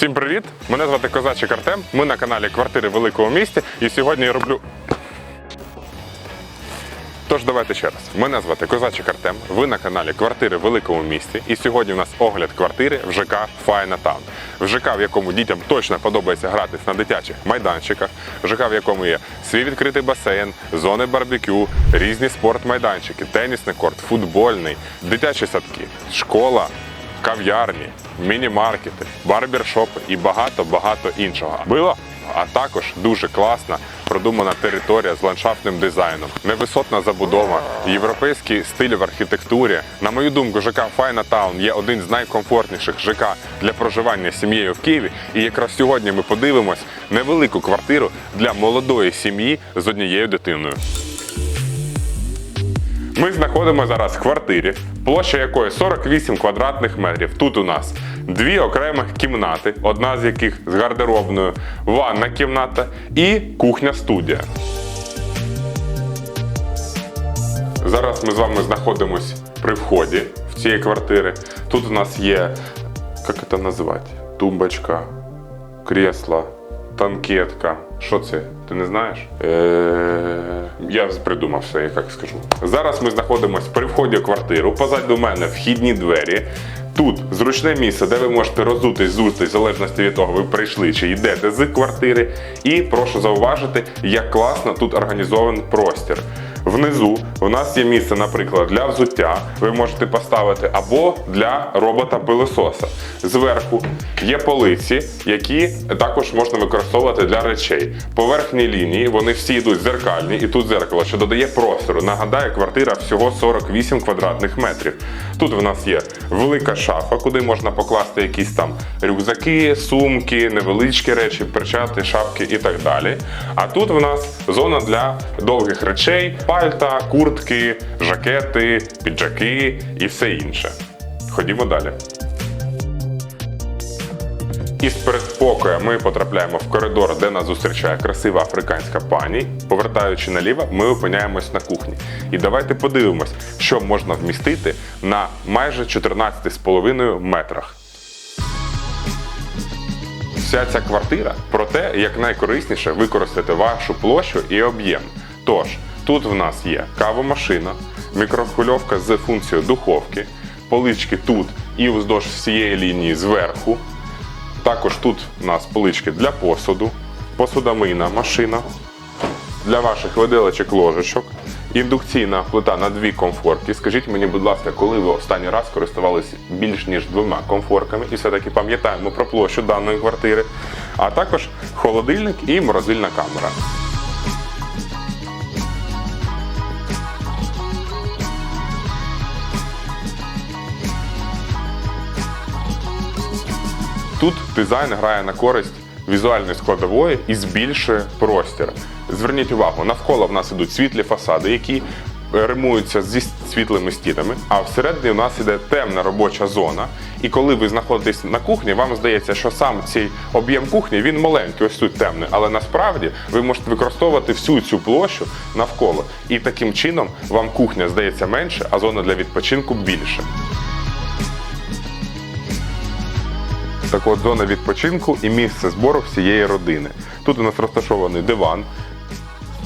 Всім привіт! Мене звати Козачик Артем. Ми на каналі Квартири в великому місті. І сьогодні я роблю. Тож давайте ще раз. Мене звати Козачик Артем. Ви на каналі Квартири в великому місті. І сьогодні у нас огляд квартири в ЖК Файна Таун. В ЖК, в якому дітям точно подобається гратись на дитячих майданчиках, в ЖК, в якому є свій відкритий басейн, зони барбекю, різні спортмайданчики, тенісний корт, футбольний, дитячі садки, школа, кав'ярні, міні-маркети, барбершопи і багато-багато іншого. Було? А також дуже класна продумана територія з ландшафтним дизайном, невисотна забудова, європейський стиль в архітектурі. На мою думку, ЖК Файна Таун є один з найкомфортніших ЖК для проживання сім'єю в Києві. І якраз сьогодні ми подивимось невелику квартиру для молодої сім'ї з однією дитиною. Ми знаходимося зараз в квартирі, площа якої 48 квадратних метрів. Тут у нас дві окремих кімнати, одна з яких з гардеробною, ванна кімната і кухня-студія. Зараз ми з вами знаходимось при вході в цієї квартири. Тут у нас є, як це називати? Тумбочка, кресло, танкетка. Що це? Ти не знаєш? Е, Я придумав все, я як скажу. Зараз ми знаходимося при вході в квартиру. Позаду мене вхідні двері. Тут зручне місце, де ви можете розутись, зутись, в залежності від того, ви прийшли чи йдете з квартири. І прошу зауважити, як класно тут організований простір. Внизу у нас є місце, наприклад, для взуття. Ви можете поставити або для робота-пилососа. Зверху є полиці, які також можна використовувати для речей. По верхній лінії вони всі йдуть зеркальні, і тут зеркало, що додає простору. Нагадаю, квартира всього 48 квадратних метрів. Тут в нас є велика шафа, куди можна покласти якісь там рюкзаки, сумки, невеличкі речі, перчати, шапки і так далі. А тут в нас зона для довгих речей, пальта, куртки, жакети, піджаки і все інше. Ходімо далі. Із передпокоя ми потрапляємо в коридор, де нас зустрічає красива африканська пані. Повертаючи наліво, ми опиняємось на кухні. І давайте подивимось, що можна вмістити на майже 14,5 метрах. Вся ця квартира про те, як найкорисніше використати вашу площу і об'єм. Тож, тут в нас є кавомашина, мікрохвильовка з функцією духовки, полички тут і вздовж всієї лінії зверху. Також тут у нас полички для посуду, посудомийна машина, для ваших виделочок ложечок, індукційна плита на дві комфорки. Скажіть мені, будь ласка, коли ви останній раз користувалися більш ніж двома комфорками і все-таки пам'ятаємо про площу даної квартири, а також холодильник і морозильна камера. Тут дизайн грає на користь візуальної складової і збільшує простір. Зверніть увагу, навколо в нас ідуть світлі фасади, які е, римуються зі світлими стінами, а всередині у нас іде темна робоча зона. І коли ви знаходитесь на кухні, вам здається, що сам цей об'єм кухні він маленький, ось тут темний. Але насправді ви можете використовувати всю цю площу навколо. І таким чином вам кухня здається менше, а зона для відпочинку більше. Так от зона відпочинку і місце збору всієї родини. Тут у нас розташований диван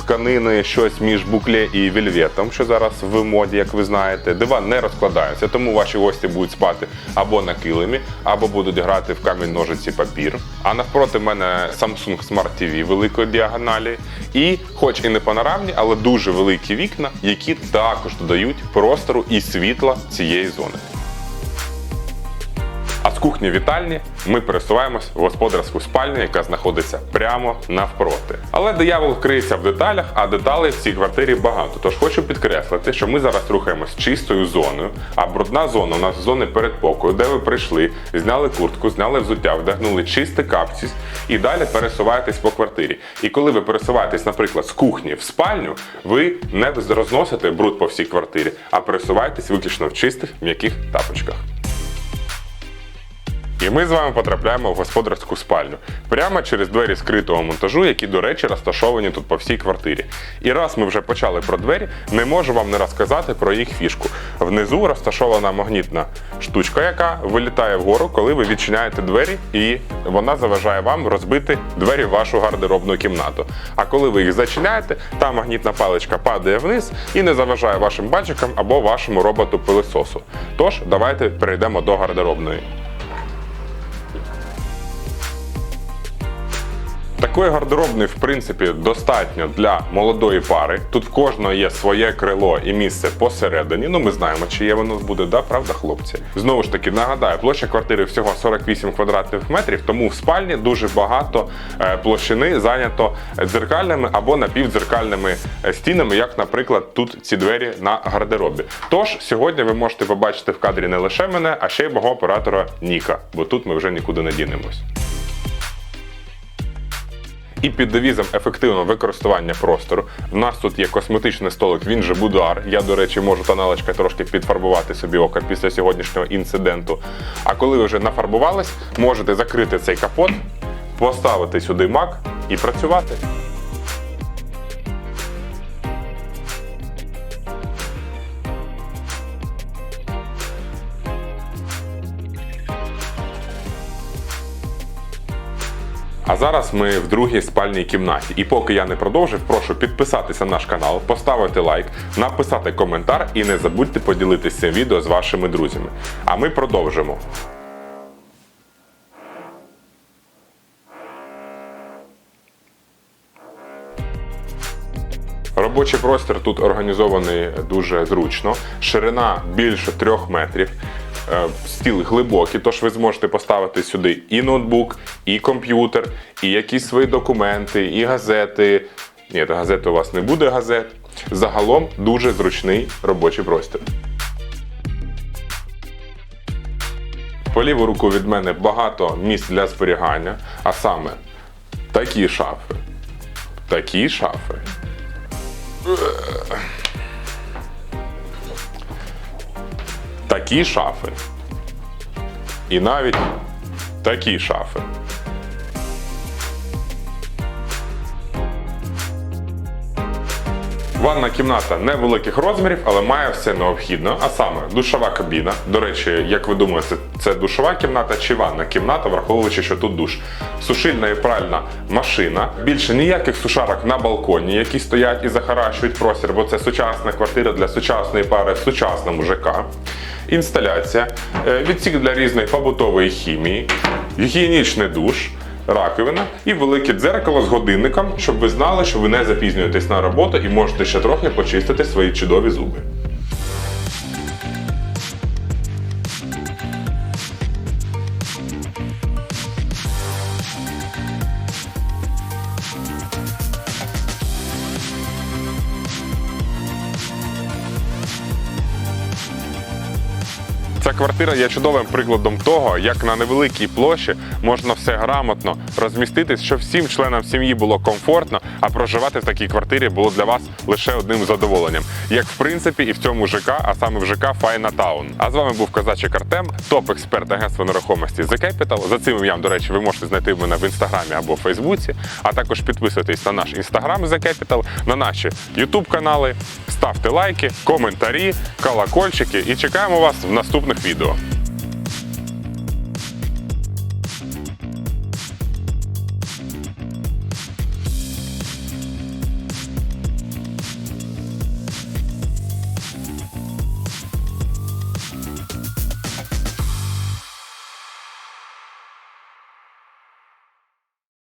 тканини, щось між букле і вельветом, що зараз в моді, як ви знаєте. Диван не розкладається, тому ваші гості будуть спати або на килимі, або будуть грати в камінь ножиці папір. А навпроти мене Samsung Smart TV великої діагоналі. І, хоч і не панорамні, але дуже великі вікна, які також додають простору і світла цієї зони. З кухні вітальні ми пересуваємось в господарську спальню, яка знаходиться прямо навпроти. Але диявол криється в деталях, а деталей в цій квартирі багато. Тож хочу підкреслити, що ми зараз рухаємось чистою зоною, а брудна зона у нас зони передпокою, де ви прийшли, зняли куртку, зняли взуття, вдягнули чистий капці і далі пересуваєтесь по квартирі. І коли ви пересуваєтесь, наприклад, з кухні в спальню, ви не розносите бруд по всій квартирі, а пересуваєтесь виключно в чистих м'яких тапочках. І ми з вами потрапляємо в господарську спальню прямо через двері скритого монтажу, які, до речі, розташовані тут по всій квартирі. І раз ми вже почали про двері, не можу вам не розказати про їх фішку. Внизу розташована магнітна штучка, яка вилітає вгору, коли ви відчиняєте двері, і вона заважає вам розбити двері в вашу гардеробну кімнату. А коли ви їх зачиняєте, та магнітна паличка падає вниз і не заважає вашим бачикам або вашому роботу пилисосу. Тож, давайте перейдемо до гардеробної. Такої гардеробної, в принципі, достатньо для молодої пари. Тут в кожного є своє крило і місце посередині. Ну, ми знаємо, чи є воно буде, да, правда, хлопці? Знову ж таки, нагадаю, площа квартири всього 48 квадратних метрів, тому в спальні дуже багато е, площини зайнято дзеркальними або напівдзеркальними е, стінами, як, наприклад, тут ці двері на гардеробі. Тож сьогодні ви можете побачити в кадрі не лише мене, а ще й мого оператора Ніка, бо тут ми вже нікуди не дінемось. І під девізом ефективного використання простору в нас тут є косметичний столик, він же будуар. Я, до речі, можу тоналочкою трошки підфарбувати собі око після сьогоднішнього інциденту. А коли ви вже нафарбувались, можете закрити цей капот, поставити сюди мак і працювати. А зараз ми в другій спальній кімнаті. І поки я не продовжив, прошу підписатися на наш канал, поставити лайк, написати коментар і не забудьте поділитися цим відео з вашими друзями. А ми продовжимо. Робочий простір тут організований дуже зручно. Ширина більше трьох метрів. Е, Стіл глибокий, тож ви зможете поставити сюди і ноутбук, і комп'ютер, і якісь свої документи, і газети. Ні, газети у вас не буде газет. Загалом дуже зручний робочий простір. По ліву руку від мене багато місць для зберігання, а саме такі шафи, такі шафи. Такі шафи. І навіть такі шафи. Ванна кімната невеликих розмірів, але має все необхідне, а саме душова кабіна. До речі, як ви думаєте, це душова кімната чи ванна кімната, враховуючи, що тут душ. Сушильна і пральна машина. Більше ніяких сушарок на балконі, які стоять і захаращують простір, бо це сучасна квартира для сучасної пари в сучасному ЖК. Інсталяція, е, відсік для різної побутової хімії, гігієнічний душ раковина і велике дзеркало з годинником, щоб ви знали, що ви не запізнюєтесь на роботу і можете ще трохи почистити свої чудові зуби. Квартира є чудовим прикладом того, як на невеликій площі можна все грамотно розміститись, щоб всім членам сім'ї було комфортно, а проживати в такій квартирі було для вас лише одним задоволенням. Як в принципі і в цьому ЖК, а саме в ЖК Файна Таун. А з вами був Козачик Артем, топ-експерт агентства нерухомості The Capital. За цим ім'ям, до речі, ви можете знайти мене в інстаграмі або Фейсбуці. А також підписуйтесь на наш інстаграм The Capital, на наші Ютуб канали, ставте лайки, коментарі, колокольчики і чекаємо вас в наступних відео.